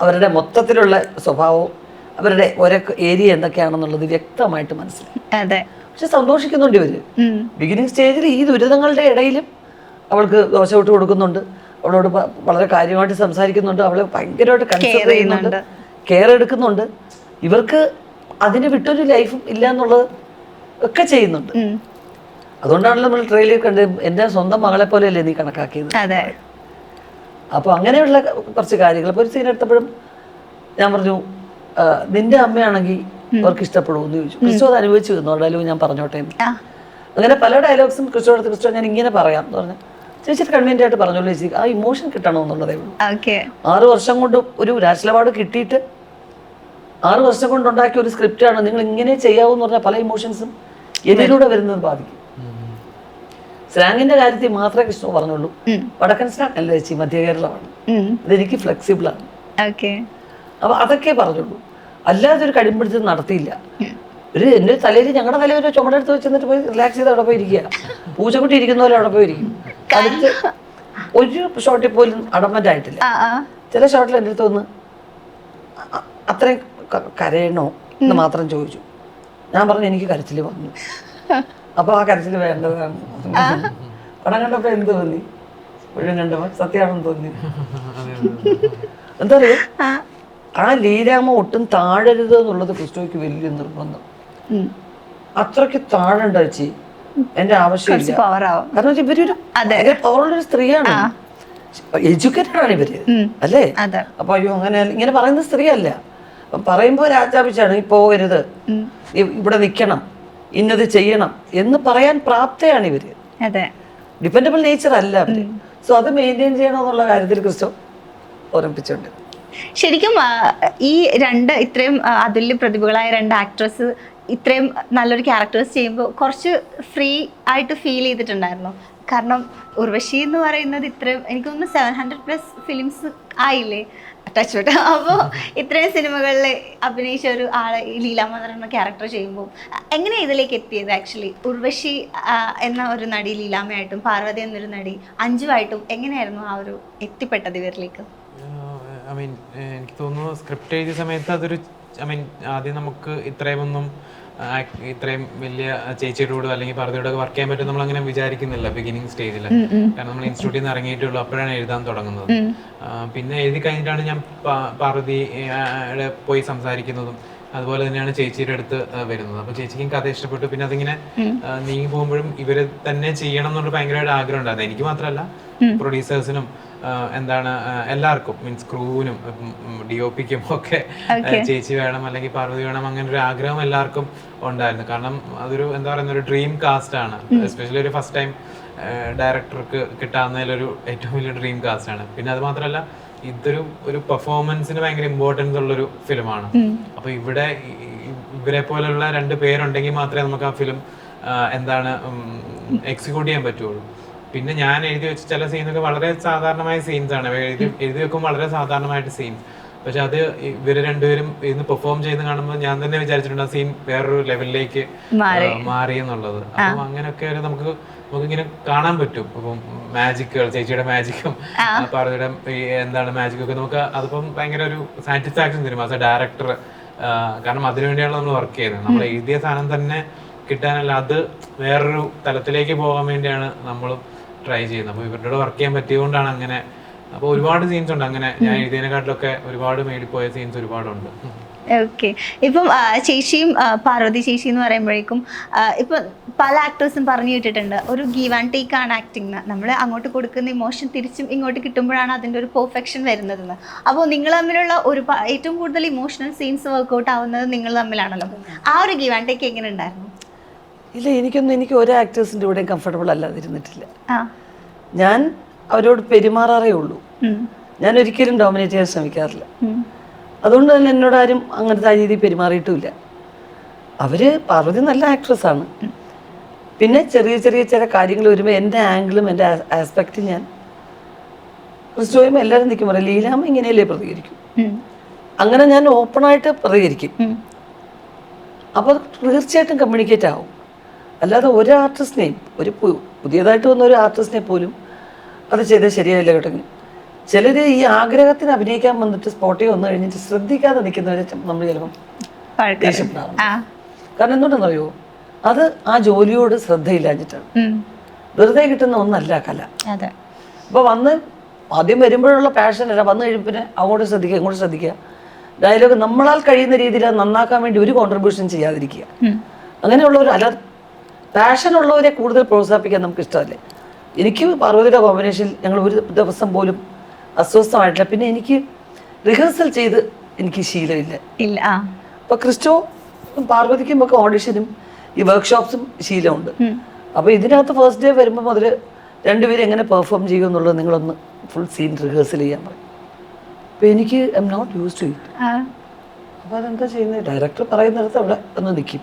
അവരുടെ മൊത്തത്തിലുള്ള സ്വഭാവവും അവരുടെ ഓരോ ഏരിയ എന്തൊക്കെയാണെന്നുള്ളത് വ്യക്തമായിട്ട് മനസ്സിലാവും. അതെ. പക്ഷെ സന്തോഷിക്കുന്നുണ്ട് ഇവർ. ബിഗിനിങ് സ്റ്റേജിൽ ഈ ദുരിതങ്ങളുടെ ഇടയിലും അവൾക്ക് ദോശ വിട്ട് കൊടുക്കുന്നുണ്ട്. അവളോട് വളരെ കാര്യമായിട്ട് സംസാരിക്കുന്നുണ്ട്. അവളെ ഭയങ്കരമായിട്ട് കൺസിഡർ ചെയ്യുന്നുണ്ട്. കെയർ എടുക്കുന്നുണ്ട്. ഇവർക്ക് അതിന് വിട്ടൊരു ലൈഫും ഇല്ല എന്നുള്ളത് ഒക്കെ ചെയ്യുന്നുണ്ട്. അതുകൊണ്ടാണല്ലോ നമ്മൾ ട്രെയിലർ കണ്ട് എന്റെ സ്വന്തം മകളെ പോലെയല്ലേ നീ കണക്കാക്കിയത്. അപ്പോൾ അങ്ങനെയുള്ള കുറച്ച് കാര്യങ്ങൾ. ഇപ്പോൾ ഒരു സീൻ എടുത്തപ്പോഴും ഞാൻ പറഞ്ഞു "ആ, നിന്റെ അമ്മയാണെങ്കിൽ അവർക്ക് ഇഷ്ടപ്പെടുമെന്ന് ചോദിച്ചു. ക്രിസ്തു അത് അനുഭവിച്ചു തന്നു. ഡയലോഗ് ഞാൻ പറഞ്ഞോട്ടെ. അങ്ങനെ പല ഡയലോഗ്സും ക്രിസ്തു അടുത്ത് ക്രിസ്തു ഞാൻ ഇങ്ങനെ പറയാം എന്ന് പറഞ്ഞു. ചേച്ചി കൺവീനിയന്റ് ആയിട്ട് പറഞ്ഞോളൂ ചേച്ചി. ആ ഇമോഷൻ കിട്ടണമെന്നുള്ളതേ ഉള്ളൂ. ആറ് വർഷം കൊണ്ട് ഒരു രാഷ്ട്രപാട് കിട്ടിയിട്ട് ആറ് വർഷം കൊണ്ട് ഉണ്ടാക്കിയ ഒരു സ്ക്രിപ്റ്റാണ് നിങ്ങൾ ഇങ്ങനെ ചെയ്യാവൂന്ന് പറഞ്ഞാൽ പല ഇമോഷൻസും എന്നിലൂടെ വരുന്നത് ബാധിക്കും. സ്ലാങ്ങിന്റെ കാര്യത്തിൽ മാത്രമേ കൃഷ്ണ പറഞ്ഞുള്ളൂ. വടക്കൻ സ്ലാങ് അല്ല ചേച്ചി മധ്യ കേരളമാണ്. ഇതെനിക്ക് ഫ്ലെക്സിബിൾ ആണ്. അപ്പൊ അതൊക്കെ പറഞ്ഞുള്ളൂ. അല്ലാതെ ഒരു കടിമ്പിടുത്തം നടത്തിയില്ല. ഒരു എന്റെ തലയിൽ ഞങ്ങളുടെ തലയിൽ ഒരു ചുമടെടുത്ത് വെച്ചിട്ട് പോയി റിലാക്സ് ചെയ്ത് അവിടെ പോയി ഇരിക്കുക പൂച്ചക്കുട്ടി ഇരിക്കുന്ന പോലെ അവിടെ പോയി ഇരിക്കും. ഒരു ഷോട്ടിൽ പോലും അടമന്റ് ആയിട്ടില്ല. ചില ഷോട്ടിൽ എന്റെ അടുത്ത് വന്ന് അത്രയും കരയണോ എന്ന് മാത്രം ചോദിച്ചു. ഞാൻ പറഞ്ഞു എനിക്ക് കരച്ചിൽ വന്നു. അപ്പോൾ ആ കരച്ചിൽ വേണ്ടതാണ് പടം കണ്ടപ്പോൾ എന്ത് തോന്നി? മുഴുവൻ കണ്ടപ്പോൾ സത്യമാണെന്ന് തോന്നി. എന്താ പറയുക ആ. ആ ലീലാമ്മ ഒട്ടും താഴരുത് എന്നുള്ളത് ക്രിസ്റ്റോയ്ക്ക് വലിയ നിർബന്ധം. അത്രയ്ക്ക് താഴണ്ട ചേച്ചി. എന്റെ ആവശ്യമില്ല. പവർ ആവും. കാരണം വെച്ചാൽ ഇവരൊരു പവറുള്ള ഒരു സ്ത്രീയാണ്. എഡ്യൂക്കേറ്റഡ് ആണ് ഇവർ. അല്ലേ? അപ്പൊ അയ്യോ അങ്ങനെ ഇങ്ങനെ പറയുന്ന സ്ത്രീയല്ല. പറയുമ്പോൾ രാജാപിച്ചാണ് ഈ പോകരുത്. ഇവിടെ നിൽക്കണം. ഇന്നത് ചെയ്യണം. എന്ന് പറയാൻ പ്രാപ്തയാണ് ഇവർ. ഡിപ്പെൻഡബിൾ നേച്ചർ അല്ല അവർ. സോ അത് മെയിന്റെയിൻ ചെയ്യണം എന്നുള്ള കാര്യത്തിൽ ക്രിസ്തു ഓർമ്മിപ്പിച്ചുണ്ട് ശരിക്കും ഈ രണ്ട് ഇത്രയും അതിൽ പ്രതിഭകളായ രണ്ട് ആക്ട്രസ് ഇത്രയും നല്ലൊരു ക്യാരക്ടേഴ്സ് ചെയ്യുമ്പോൾ കുറച്ച് ഫ്രീ ആയിട്ട് ഫീൽ ചെയ്തിട്ടുണ്ടായിരുന്നു. കാരണം ഉർവശി എന്ന് പറയുന്നത് ഇത്രയും എനിക്കൊന്ന് സെവൻ ഹൺഡ്രഡ് പ്ലസ് ഫിലിംസ് ആയില്ലേ? ടച്ച് വിട്ട് അപ്പോൾ ഇത്രയും സിനിമകളിൽ അഭിനയിച്ച ഒരു ആളെ ഈ ലീലാമ്മ എന്ന ക്യാരക്ടർ ചെയ്യുമ്പോൾ എങ്ങനെ ഇതിലേക്ക് എത്തിയത് ആക്ച്വലി ഉർവശി എന്ന ഒരു നടി ലീലാമയായിട്ടും പാർവതി എന്നൊരു നടി അഞ്ജുവായിട്ടും എങ്ങനെയായിരുന്നു ആ ഒരു എത്തിപ്പെട്ടത് ഇവരിലേക്ക്? ഐ മീൻ എനിക്ക് തോന്നുന്നു സ്ക്രിപ്റ്റ് എഴുതിയ സമയത്ത് അതൊരു ഐ മീൻ ആദ്യം നമുക്ക് ഇത്രയും ഒന്നും ആ, ഇത്രയും വലിയ ചേച്ചിയുടെ കൂടെ അല്ലെങ്കിൽ പാർവതിയുടെ വർക്ക് ചെയ്യാൻ പറ്റും നമ്മൾ അങ്ങനെ വിചാരിക്കുന്നില്ല ബിഗിനിങ് സ്റ്റേജിൽ കാരണം നമ്മൾ ഇൻസ്റ്റിറ്റ്യൂട്ടിൽ നിന്ന് ഇറങ്ങിയിട്ടുള്ളൂ അപ്പോഴാണ് എഴുതാൻ തുടങ്ങുന്നത്. പിന്നെ എഴുതി കഴിഞ്ഞിട്ടാണ് ഞാൻ പാർവതി പോയി സംസാരിക്കുന്നതും. അതുപോലെ തന്നെയാണ് ചേച്ചിയുടെ അടുത്ത് വരുന്നത്. അപ്പൊ ചേച്ചിക്കും കഥ ഇഷ്ടപ്പെട്ടു. പിന്നെ അതിങ്ങനെ നീങ്ങി പോകുമ്പോഴും ഇവർ തന്നെ ചെയ്യണം എന്നുള്ള ഭയങ്കരമായിട്ട് ആഗ്രഹം ഉണ്ടായിരുന്നു. എനിക്ക് മാത്രമല്ല പ്രൊഡ്യൂസേഴ്സിനും എന്താണ് എല്ലാവർക്കും മീൻസ് ക്രൂവിനും ഡി ഒ പിക്കും ഒക്കെ ചേച്ചി വേണം അല്ലെങ്കിൽ പാർവതി വേണം അങ്ങനെ ഒരു ആഗ്രഹം എല്ലാവർക്കും ഉണ്ടായിരുന്നു. കാരണം അതൊരു എന്താ പറയുന്ന ഒരു ഡ്രീം കാസ്റ്റ് ആണ്. എസ്പെഷ്യലി ഒരു ഫസ്റ്റ് ടൈം ഡയറക്ടർക്ക് കിട്ടാവുന്നതിലൊരു ഏറ്റവും വലിയ ഡ്രീം കാസ്റ്റ് ആണ്. പിന്നെ അത് മാത്രമല്ല ഇതൊരു ഒരു പെർഫോമൻസിന് ഭയങ്കര ഇമ്പോർട്ടൻസ് ഉള്ളൊരു ഫിലിമാണ് അപ്പൊ ഇവിടെ ഇവരെ പോലെയുള്ള രണ്ട് പേരുണ്ടെങ്കിൽ മാത്രമേ നമുക്ക് ആ ഫിലിം എന്താണ് എക്സിക്യൂട്ട് ചെയ്യാൻ പറ്റുള്ളൂ. പിന്നെ ഞാൻ എഴുതി വെച്ച ചില സീനൊക്കെ വളരെ സാധാരണമായ സീൻസ് ആണ്. എഴുതി എഴുതി വെക്കുമ്പോൾ വളരെ സാധാരണമായിട്ട് സീൻസ് പക്ഷെ അത് ഇവർ രണ്ടുപേരും ഇന്ന് പെർഫോം ചെയ്ത് കാണുമ്പോൾ ഞാൻ തന്നെ വിചാരിച്ചിട്ടുണ്ട് ആ സീൻ വേറൊരു ലെവലിലേക്ക് മാറി. എന്നുള്ളത്. അപ്പം അങ്ങനെയൊക്കെ ഒരു നമുക്ക് നമുക്കിങ്ങനെ കാണാൻ പറ്റും. ഇപ്പം മാജിക്കുകൾ ചേച്ചിയുടെ മാജിക്കും പാർവതിയുടെ എന്താണ് മാജിക്കൊക്കെ ഒക്കെ നമുക്ക് അതിപ്പം ഭയങ്കര ഒരു സാറ്റിസ്ഫാക്ഷൻ തരും ആസ് എ ഡയറക്ടർ കാരണം അതിനുവേണ്ടിയാണ് നമ്മൾ വർക്ക് ചെയ്യുന്നത്. നമ്മൾ എഴുതിയ സാധനം തന്നെ കിട്ടാനല്ല അത് വേറൊരു തലത്തിലേക്ക് പോകാൻ വേണ്ടിയാണ് നമ്മളും ട്രൈ ചെയ്യുന്നത്. അപ്പോൾ ഇവരുടെ കൂടെ വർക്ക് ചെയ്യാൻ പറ്റിയതുകൊണ്ടാണ് അങ്ങനെ. അപ്പോൾ ഒരുപാട് സീൻസ് ഉണ്ട്. അങ്ങനെ ഞാൻ എഴുതിയതിനെക്കാട്ടിലൊക്കെ ഒരുപാട് മേടിപ്പോയ സീൻസ് ഒരുപാടുണ്ട്. ഓക്കെ ഇപ്പം ചേച്ചിയും പാർവതി ചേച്ചി എന്ന് പറയുമ്പോഴേക്കും ഇപ്പൊ ഇപ്പം പല ആക്ടേഴ്സും പറഞ്ഞു കേട്ടിട്ടുണ്ട്. ഒരു ഗീവ് ആൻഡ് ടേക്ക് ആണ് ആക്ടിങ് നമ്മൾ അങ്ങോട്ട് കൊടുക്കുന്ന ഇമോഷൻ തിരിച്ചും ഇങ്ങോട്ട് കിട്ടുമ്പോഴാണ് അതിന്റെ ഒരു പെർഫെക്ഷൻ വരുന്നതെന്ന്. അപ്പോൾ നിങ്ങൾ തമ്മിലുള്ള ഒരു ഏറ്റവും കൂടുതൽ ഇമോഷണൽ സീൻസ് വർക്കൗട്ട് ആവുന്നത് നിങ്ങൾ തമ്മിലാണല്ലോ. ആ ഒരു ഗീവ് ആൻഡ് ടേക്ക് എങ്ങനെ ഉണ്ടായിരുന്നു? ഇല്ല എനിക്കൊന്നും എനിക്ക് ഒരു ആക്ടേഴ്സിന്റെ കൂടെയും കംഫർട്ടബിൾ അല്ലാതിരുന്നിട്ടില്ല. ഞാൻ അവരോട് പെരുമാറാറേ ഉള്ളൂ. ഞാൻ ഒരിക്കലും ഡോമിനേറ്റ് ചെയ്യാൻ ശ്രമിക്കാറില്ല. അതുകൊണ്ട് തന്നെ എന്നോട് ആരും അങ്ങനത്തെ ആ രീതിയിൽ പെരുമാറിയിട്ടുമില്ല. അവർ പാർവതി നല്ല ആക്ട്രസ് ആണ്. പിന്നെ ചെറിയ ചെറിയ ചില കാര്യങ്ങൾ വരുമ്പോൾ എന്റെ ആംഗിളും എന്റെ ആസ്പെക്റ്റും ഞാൻ ക്രിസ്റ്റോയും എല്ലാവരും നിൽക്കും പറയും ലീലാമ ഇങ്ങനെയല്ലേ പ്രതികരിക്കും? അങ്ങനെ ഞാൻ ഓപ്പണായിട്ട് പ്രതികരിക്കും. അപ്പോൾ തീർച്ചയായിട്ടും കമ്മ്യൂണിക്കേറ്റ് ആവും. അല്ലാതെ ഒരു ആർട്ടിസ്റ്റിനെയും ഒരു പുതിയതായിട്ട് വന്ന ഒരു ആർട്ടിസ്റ്റിനെ പോലും അത് ചെയ്താൽ ശരിയായില്ല കേട്ടോ. ചിലർ ഈ ആഗ്രഹത്തിന് അഭിനയിക്കാൻ വന്നിട്ട് സ്പോട്ടിൽ വന്നു കഴിഞ്ഞിട്ട് ശ്രദ്ധിക്കാതെ നിൽക്കുന്നവരെ നമ്മൾ ചിലപ്പം കാരണം എന്തുകൊണ്ടെന്നറിയോ? അത് ആ ജോലിയോട് ശ്രദ്ധയില്ലാഞ്ഞിട്ടാണ്. വെറുതെ കിട്ടുന്ന ഒന്നല്ല കല. അപ്പൊ വന്ന് ആദ്യം വരുമ്പോഴുള്ള പാഷൻ അല്ല വന്നു കഴിയുമ്പോൾ പിന്നെ അങ്ങോട്ട് ശ്രദ്ധിക്കുക ഇങ്ങോട്ട് ശ്രദ്ധിക്കുക. ഡയലോഗ് നമ്മളാൽ കഴിയുന്ന രീതിയിൽ നന്നാക്കാൻ വേണ്ടി ഒരു കോൺട്രിബ്യൂഷൻ ചെയ്യാതിരിക്കുക. അങ്ങനെയുള്ള ഒരു അല്ല പാഷൻ ഉള്ളവരെ കൂടുതൽ പ്രോത്സാഹിപ്പിക്കാൻ നമുക്ക് ഇഷ്ടമല്ലേ എനിക്ക് പാർവതിയുടെ കോമ്പിനേഷൻ ഞങ്ങൾ ഒരു ദിവസം പോലും അസ്വസ്ഥമായിട്ടില്ല. പിന്നെ എനിക്ക് റിഹേഴ്സൽ ചെയ്ത് എനിക്ക് ശീലമില്ല. ഇല്ല അപ്പൊ അപ്പോൾ ക്രിസ്റ്റോ പാർവതിക്കും ഒക്കെ ഓഡിഷനും ഈ വർക്ക്ഷോപ്സും ശീലമുണ്ട്. അപ്പോൾ ഇതിനകത്ത് ഫസ്റ്റ് ഡേ വരുമ്പോൾ മുതൽ രണ്ടുപേരും എങ്ങനെ പെർഫോം ചെയ്യും എന്നുള്ളത് നിങ്ങളൊന്ന് ഫുൾ സീൻ റിഹേഴ്സൽ ചെയ്യാൻ പറയും അപ്പോൾ എനിക്ക് I'm not use to it അപ്പൊ അപ്പോൾ അതെന്താ ചെയ്യുന്നത് ഡയറക്ടർ പറയുന്നിടത്ത് അവിടെ ഒന്ന് നിൽക്കും.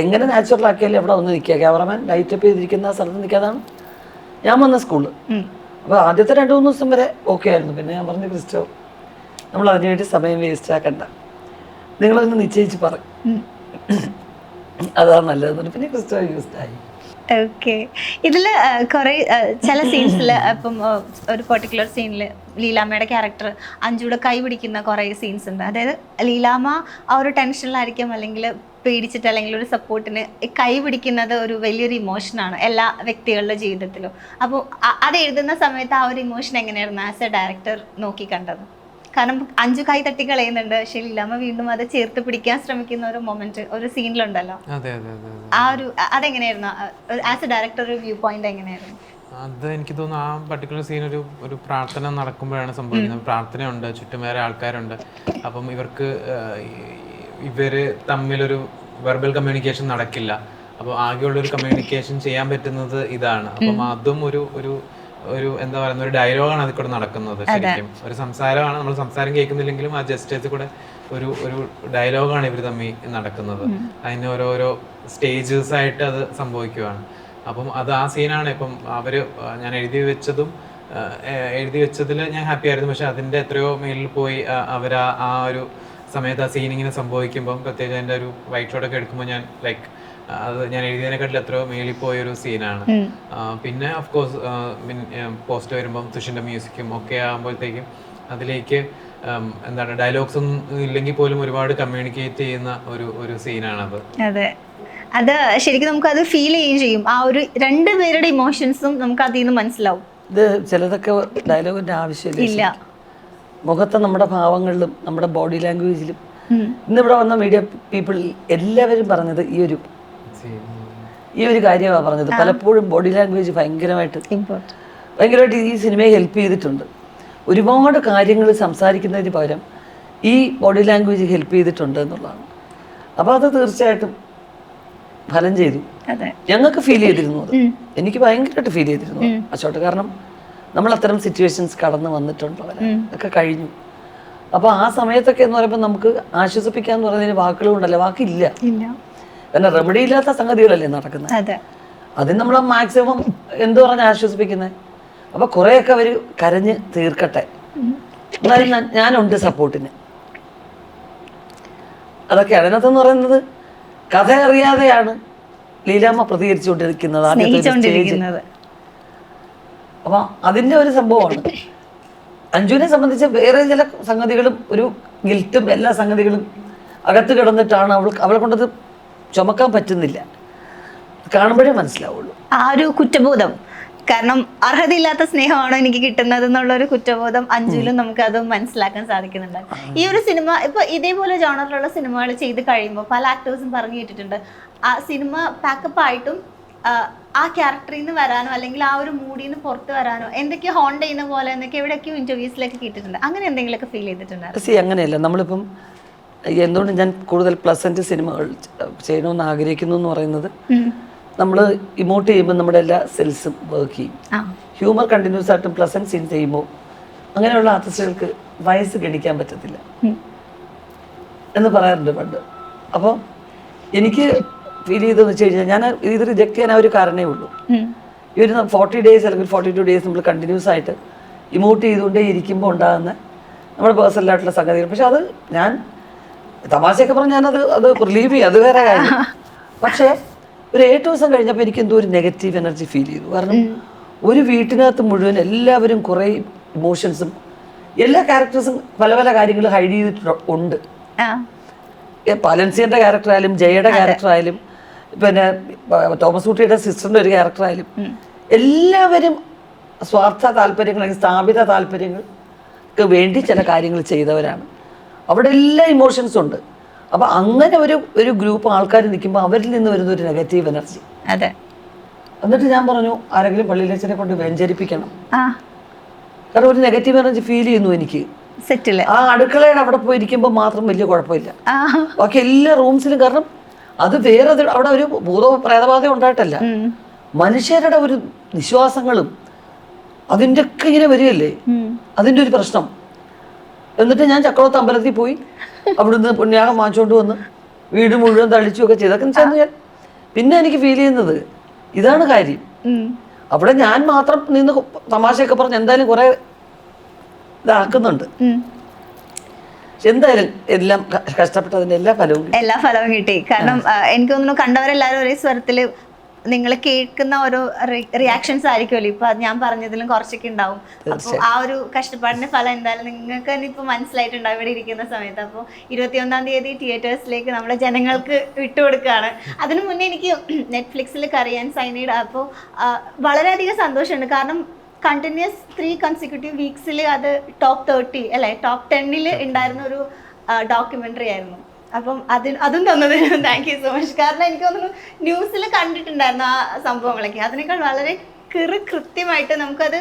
എങ്ങനെ നാച്ചുറൽ ആക്കിയാലും എവിടെ ഒന്ന് നിൽക്കുക? ക്യാമറമാൻ ലൈറ്റ് അപ്പ് ചെയ്തിരിക്കുന്ന സ്ഥലത്ത് നിൽക്കാതാണ്. ഞാൻ വന്ന സ്കൂളിൽ അപ്പോൾ ആദ്യത്തെ രണ്ട് മൂന്ന് ദിവസം വരെ ഓക്കെ ആയിരുന്നു. പിന്നെ ഞാൻ പറഞ്ഞു ക്രിസ്റ്റോ നമ്മൾ അതിനുവേണ്ടി സമയം വേസ്റ്റ് ആക്കണ്ട. നിങ്ങളൊന്ന് നിശ്ചയിച്ച് പറയും. അതാണ് നല്ലത് പിന്നെ ക്രിസ്റ്റോ യൂസ്ഡ് ആയി. ഓക്കെ ഇതിൽ കുറേ ചില സീൻസിൽ അപ്പം ഒരു പെർട്ടിക്കുലർ സീനിൽ ലീലാമ്മയുടെ ക്യാരക്ടർ അഞ്ചൂടെ കൈ പിടിക്കുന്ന കുറേ സീൻസ് ഉണ്ട്. അതായത് ലീലാമ്മ ആ ഒരു ടെൻഷനിലായിരിക്കും അല്ലെങ്കിൽ പേടിച്ചിട്ട് അല്ലെങ്കിൽ ഒരു സപ്പോർട്ടിന് കൈ പിടിക്കുന്നത് ഒരു വലിയൊരു ഇമോഷനാണ് എല്ലാ വ്യക്തികളുടെ ജീവിതത്തിലും. അപ്പോൾ അത് എഴുതുന്ന സമയത്ത് ആ ഒരു ഇമോഷൻ എങ്ങനെയായിരുന്നു ആസ് എ ഡയറക്ടർ നോക്കി കണ്ടത്? കാരണം അഞ്ചു കൈ തട്ടി കളയുന്നുണ്ട്. പക്ഷേ ലീലാമ്മ വീണ്ടും അത് ചേർത്ത് പിടിക്കാൻ ശ്രമിക്കുന്ന ഒരു മൊമെന്റ് ഒരു സീനിലുണ്ടല്ലോ ആ ഒരു അതെങ്ങനെയായിരുന്നു? ആസ് എ ഡയറക്ടർ ഒരു വ്യൂ പോയിന്റ് എങ്ങനെയായിരുന്നു? അത് എനിക്ക് തോന്നുന്നു ആ പർട്ടിക്കുലർ സീൻ ഒരു ഒരു പ്രാർത്ഥന നടക്കുമ്പോഴാണ് സംഭവിക്കുന്നത്. പ്രാർത്ഥനയുണ്ട് ചുറ്റും വേറെ ആൾക്കാരുണ്ട്. അപ്പം ഇവർക്ക് ഇവർ തമ്മിലൊരു വെർബൽ കമ്മ്യൂണിക്കേഷൻ നടക്കില്ല. അപ്പോൾ ആകെയുള്ള ഒരു കമ്മ്യൂണിക്കേഷൻ ചെയ്യാൻ പറ്റുന്നത് ഇതാണ്. അപ്പം അതും ഒരു ഒരു ഒരു എന്താ പറയുന്ന ഒരു ഡയലോഗാണ് അതിൽ കൂടെ നടക്കുന്നത് ശരിക്കും. ഒരു സംസാരമാണ് നമ്മൾ സംസാരം കേൾക്കുന്നില്ലെങ്കിലും ആ ജസ്റ്റേഴ്സിൽ കൂടെ ഒരു ഒരു ഡയലോഗാണ് ഇവർ തമ്മിൽ നടക്കുന്നത്. അതിന് ഓരോരോ സ്റ്റേജസ് ആയിട്ട് അത് സംഭവിക്കുവാണ്. അപ്പം അത് ആ സീനാണ്. ഇപ്പം അവർ ഞാൻ എഴുതി വെച്ചതും എഴുതി വെച്ചതിൽ ഞാൻ ഹാപ്പി ആയിരുന്നു. പക്ഷെ അതിന്റെ എത്രയോ മേലിൽ പോയി ആ, ആ ഒരു സമയത്ത് ആ സീൻ ഇങ്ങനെ സംഭവിക്കുമ്പം പ്രത്യേകിച്ച് അതിന്റെ ഒരു വൈറ്റ് ഷോട്ടൊക്കെ എടുക്കുമ്പോൾ ഞാൻ ലൈക്ക് അത് ഞാൻ എഴുതിയതിനെക്കാട്ടിൽ എത്രയോ മേളിൽ പോയൊരു സീനാണ് പിന്നെ ഓഫ് കോഴ്സ് പോസ്റ്റ് വരുമ്പം തുഷിന്റെ മ്യൂസിക്കും ഒക്കെ ആകുമ്പോഴത്തേക്കും അതിലേക്ക് എന്താണ് ഡയലോഗ്സ് ഒന്നും ഇല്ലെങ്കിൽ പോലും ഒരുപാട് കമ്മ്യൂണിക്കേറ്റ് ചെയ്യുന്ന ഒരു ഒരു സീനാണത് അതെ. അത് ശരിക്കും നമുക്ക് അത് ഫീൽ ചെയ്യുകയും ചെയ്യും. ആ ഒരു രണ്ട് പേരുടെ ഇമോഷൻസും നമുക്ക് അതിൽ നിന്ന് മനസ്സിലാവും. ഇത് ചിലതൊക്കെ ഡയലോഗിന്റെ ആവശ്യമില്ല ഇല്ല. മുഖത്തെ നമ്മുടെ ഭാവങ്ങളിലും നമ്മുടെ ബോഡി ലാംഗ്വേജിലും ഇന്ന് ഇന്നിവിടെ വന്ന മീഡിയ പീപ്പിൾ എല്ലാവരും പറഞ്ഞത് ഈ ഒരു ഈ ഒരു കാര്യമാണ് പറഞ്ഞത്. പലപ്പോഴും ബോഡി ലാംഗ്വേജ് ഭയങ്കരമായിട്ട് ഭയങ്കരമായിട്ട് ഈ സിനിമയെ ഹെൽപ്പ് ചെയ്തിട്ടുണ്ട്. ഒരുപാട് കാര്യങ്ങൾ സംസാരിക്കുന്നതിന് പകരം ഈ ബോഡി ലാംഗ്വേജ് ഹെൽപ്പ് ചെയ്തിട്ടുണ്ട് എന്നുള്ളതാണ്. അപ്പോൾ അത് തീർച്ചയായിട്ടും ഫലം ചെയ്തു. ഞങ്ങൾക്ക് ഫീൽ ചെയ്തിരുന്നു അത് എനിക്ക് ഭയങ്കരമായിട്ട് ഫീൽ ചെയ്തിരുന്നു അശോട്ട് കാരണം നമ്മൾ അത്തരം സിറ്റുവേഷൻസ് കടന്നു വന്നിട്ടുള്ളവരെ ഒക്കെ കഴിഞ്ഞു. അപ്പൊ ആ സമയത്തൊക്കെ എന്ന് പറയുമ്പോൾ നമുക്ക് ആശ്വസിപ്പിക്കുക എന്ന് പറയുന്നതിന് വാക്കുകൾ കൊണ്ടല്ല വാക്കില്ല. കാരണം റെമഡി ഇല്ലാത്ത സംഗതികളല്ലേ നടക്കുന്നത് അതെ. അതിന് നമ്മൾ മാക്സിമം എന്ത് പറഞ്ഞാൽ ആശ്വസിപ്പിക്കുന്നത് അപ്പോൾ കുറെയൊക്കെ അവർ കരഞ്ഞ് തീർക്കട്ടെ. എന്നാലും ഞാനുണ്ട് സപ്പോർട്ടിന് അതൊക്കെ അതിനകത്തെന്ന് പറയുന്നത് കഥ അറിയാതെയാണ് ലീലാമ്മ പ്രതികരിച്ചുകൊണ്ടിരിക്കുന്നത് ആദ്യത്തെ അപ്പൊ അതിന്റെ ഒരു സംഭവമാണ്. അഞ്ജുവിനെ സംബന്ധിച്ച് വേറെ ചില സംഗതികളും ഒരു ഗിൽറ്റും എല്ലാ സംഗതികളും അകത്ത് കിടന്നിട്ടാണ് അവൾ അവളെ കൊണ്ടത് ചുമക്കാൻ പറ്റുന്നില്ല. കാണുമ്പോഴേ മനസ്സിലാവുള്ളൂ. ആ ഒരു കുറ്റബോധം. കാരണം അർഹതയില്ലാത്ത സ്നേഹമാണോ എനിക്ക് കിട്ടുന്നത് എന്നുള്ള ഒരു കുറ്റബോധം അഞ്ജുലും നമുക്ക് അത് മനസ്സിലാക്കാൻ സാധിക്കുന്നുണ്ട്. ഈ ഒരു സിനിമ ഇപ്പൊ ഇതേപോലെ ജോണറിലുള്ള സിനിമകൾ ചെയ്ത് കഴിയുമ്പോൾ പല ആക്ടേഴ്സും പറഞ്ഞു കേട്ടിട്ടുണ്ട്. ആ സിനിമ പാക്കപ്പ് ആയിട്ടും ആ, ആ ക്യാരക്ടറിൽ നിന്ന് വരാനോ അല്ലെങ്കിൽ ആ ഒരു മൂഡിൽ നിന്ന് പുറത്ത് വരാനോ എന്തൊക്കെയോ ഹോണ്ട് ചെയ്യുന്ന പോലെ എന്നൊക്കെ എവിടെയൊക്കെയോ ഇന്റർവ്യൂസിലൊക്കെ കേട്ടിട്ടുണ്ട്. അങ്ങനെ എന്തെങ്കിലുമൊക്കെ ഫീൽ ചെയ്തിട്ടുണ്ട് സി അങ്ങനെയല്ല. നമ്മളിപ്പം എന്തുകൊണ്ട് ഞാൻ കൂടുതൽ പ്ലസന്റ് സിനിമകൾ ചെയ്യണമെന്ന് ആഗ്രഹിക്കുന്നു എന്ന് പറയുന്നത്? നമ്മൾ ഇമോട്ട് ചെയ്യുമ്പോൾ നമ്മുടെ എല്ലാ സെൽസും വർക്ക് ചെയ്യും. ഹ്യൂമർ കണ്ടിന്യൂസ് ആയിട്ടും പ്ലസന്റ് സീൻ ചെയ്യുമ്പോൾ അങ്ങനെയുള്ള ആർട്ടിസ്റ്റുകൾക്ക് വയസ്സ് ഗണിക്കാൻ പറ്റത്തില്ല. എന്ന് പറയാറുണ്ട് പണ്ട്. അപ്പോൾ എനിക്ക് ഫീൽ ചെയ്തതെന്ന് വെച്ച് കഴിഞ്ഞാൽ ഞാൻ ഇത് റിജക്റ്റ് ചെയ്യാൻ ഒരു കാരണമേ ഉള്ളൂ. ഈ ഒരു ഫോർട്ടി ഡേയ്സ് അല്ലെങ്കിൽ ഫോർട്ടി ടു ഡേയ്സ് നമ്മൾ കണ്ടിന്യൂസ് ആയിട്ട് ഇമോട്ട് ചെയ്തുകൊണ്ടേ ഇരിക്കുമ്പോൾ ഉണ്ടാകുന്ന നമ്മുടെ പേഴ്സണൽ ആയിട്ടുള്ള സംഗതികൾ. പക്ഷെ അത് ഞാൻ തമാശയൊക്കെ പറഞ്ഞ് ഞാനത് അത് റിലീവ് ചെയ്യും. അത് വേറെ കാര്യം. പക്ഷേ ഒരു ഏഴ് ദിവസം കഴിഞ്ഞപ്പോൾ എനിക്ക് എന്തോ ഒരു നെഗറ്റീവ് എനർജി ഫീൽ ചെയ്തു. കാരണം ഒരു വീട്ടിനകത്ത് മുഴുവൻ എല്ലാവരും കുറേ ഇമോഷൻസും എല്ലാ ക്യാരക്ടേഴ്സും പല പല കാര്യങ്ങൾ ഹൈഡ് ചെയ്തിട്ടുണ്ട് ഉണ്ട്. പാലൻസിയന്റെ ക്യാരക്ടർ ആയാലും ജയയുടെ ക്യാരക്ടർ ആയാലും പിന്നെ തോമസ് കുട്ടിയുടെ സിസ്റ്ററിന്റെ ഒരു ക്യാരക്ടർ ആയാലും എല്ലാവരും സ്വാർത്ഥ താല്പര്യങ്ങൾ അല്ലെങ്കിൽ സ്ഥാപിത താല്പര്യങ്ങൾക്ക് വേണ്ടി ചില കാര്യങ്ങൾ ചെയ്തവരാണ്. അവിടെ എല്ലാ ഇമോഷൻസും ഉണ്ട്. അപ്പോൾ അങ്ങനെ ഒരു ഒരു ഗ്രൂപ്പ് ആൾക്കാർ നിൽക്കുമ്പോൾ അവരിൽ നിന്ന് വരുന്ന ഒരു നെഗറ്റീവ് എനർജി അതെ. എന്നിട്ട് ഞാൻ പറഞ്ഞു ആരെങ്കിലും പള്ളിയിലച്ചനെ കൊണ്ട് വ്യഞ്ചരിപ്പിക്കണം കാരണം ഒരു നെഗറ്റീവ് എനർജി ഫീൽ ചെയ്യുന്നു എനിക്ക്. സെറ്റിൽ ആ അടുക്കളയുടെ അവിടെ പോയിരിക്കുമ്പോൾ മാത്രം വലിയ കുഴപ്പമില്ല. ബാക്കി എല്ലാ റൂംസിലും കാരണം അത് വേറെ അവിടെ ഒരു ഭൂതോ പ്രേതബാധ ഉണ്ടായിട്ടല്ല. മനുഷ്യരുടെ ഒരു വിശ്വാസങ്ങളും അതിന്റെ ഒക്കെ ഇങ്ങനെ വരികയല്ലേ. അതിന്റെ ഒരു പ്രശ്നം. എന്നിട്ട് ഞാൻ ചക്രവർത്തി അമ്പലത്തിൽ പോയി. അവിടുന്ന് പുണ്യാഹം വാങ്ങിച്ചോണ്ട് വന്ന് വീട് മുഴുവൻ തളിച്ചുമൊക്കെ ചെയ്തൊക്കെ ഞാൻ. പിന്നെ എനിക്ക് ഫീൽ ചെയ്യുന്നത് ഇതാണ് കാര്യം. അവിടെ ഞാൻ മാത്രം നിന്ന് തമാശയൊക്കെ പറഞ്ഞ് എന്തായാലും കുറെ ഇതാക്കുന്നുണ്ട്. എന്തായാലും എല്ലാം കഷ്ടപ്പെട്ടതിന്റെ എല്ലാ ഫലവും കിട്ടി. എല്ലാ ഫലവും കിട്ടി. കാരണം എനിക്ക് തോന്നുന്നു കണ്ടവരെല്ലാവരും ഒരേ സ്വരത്തിൽ നിങ്ങൾ കേൾക്കുന്ന ഓരോ റിയാക്ഷൻസ് ആയിരിക്കുമല്ലോ. ഇപ്പൊ ഞാൻ പറഞ്ഞതിലും കുറച്ചൊക്കെ ഉണ്ടാവും. അപ്പോൾ ആ ഒരു കഷ്ടപ്പാടിന്റെ ഫലം എന്തായാലും നിങ്ങൾക്ക് തന്നെ ഇപ്പൊ മനസ്സിലായിട്ടുണ്ടാവും ഇവിടെ ഇരിക്കുന്ന സമയത്ത്. അപ്പോൾ ഇരുപത്തിയൊന്നാം തീയതി തിയേറ്റേഴ്സിലേക്ക് നമ്മുടെ ജനങ്ങൾക്ക് വിട്ടുകൊടുക്കുകയാണ് അതിനു മുന്നേ എനിക്ക് നെറ്റ്ഫ്ലിക്സിൽ കറിയാൻ സൈനീഡ് അപ്പോൾ വളരെയധികം സന്തോഷമുണ്ട്. കാരണം കണ്ടിന്യൂസ് ത്രീ കൺസിക്യൂട്ടീവ് വീക്സിൽ അത് ടോപ്പ് തേർട്ടി അല്ലെ ടോപ്പ് ടെന്നിൽ ഉണ്ടായിരുന്ന ഒരു ഡോക്യുമെന്ററി ആയിരുന്നു. അപ്പം അതിന് അതും തന്നതിന് താങ്ക് യു സോ മച്ച് കാരണം എനിക്ക് തോന്നുന്നു ന്യൂസിൽ കണ്ടിട്ടുണ്ടായിരുന്നു ആ സംഭവങ്ങളൊക്കെ. അതിനേക്കാൾ വളരെ കൃ കൃത്യമായിട്ട് നമുക്കത്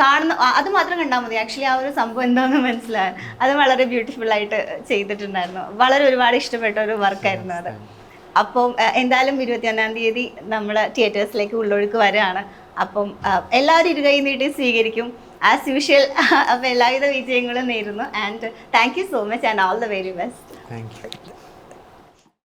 കാണുന്ന അത് മാത്രം കണ്ടാൽ മതി. ആക്ച്വലി ആ ഒരു സംഭവം എന്താണെന്ന് മനസ്സിലാകാൻ അത് വളരെ ബ്യൂട്ടിഫുൾ ആയിട്ട് ചെയ്തിട്ടുണ്ടായിരുന്നു. വളരെ ഒരുപാട് ഇഷ്ടപ്പെട്ട ഒരു വർക്കായിരുന്നു അത്. അപ്പം എന്തായാലും ഇരുപത്തിയൊന്നാം തീയതി നമ്മൾ തിയേറ്റേഴ്സിലേക്ക് ഉള്ളൊഴുക്ക് വരികയാണ്. അപ്പം എല്ലാവരും ഇരുകൈ നീട്ടി സ്വീകരിക്കും. ആസ് യൂഷ്വൽ അപ്പം എല്ലാവിധ വിജയങ്ങളും നേരുന്നു. And thank you so much and all the very best thank you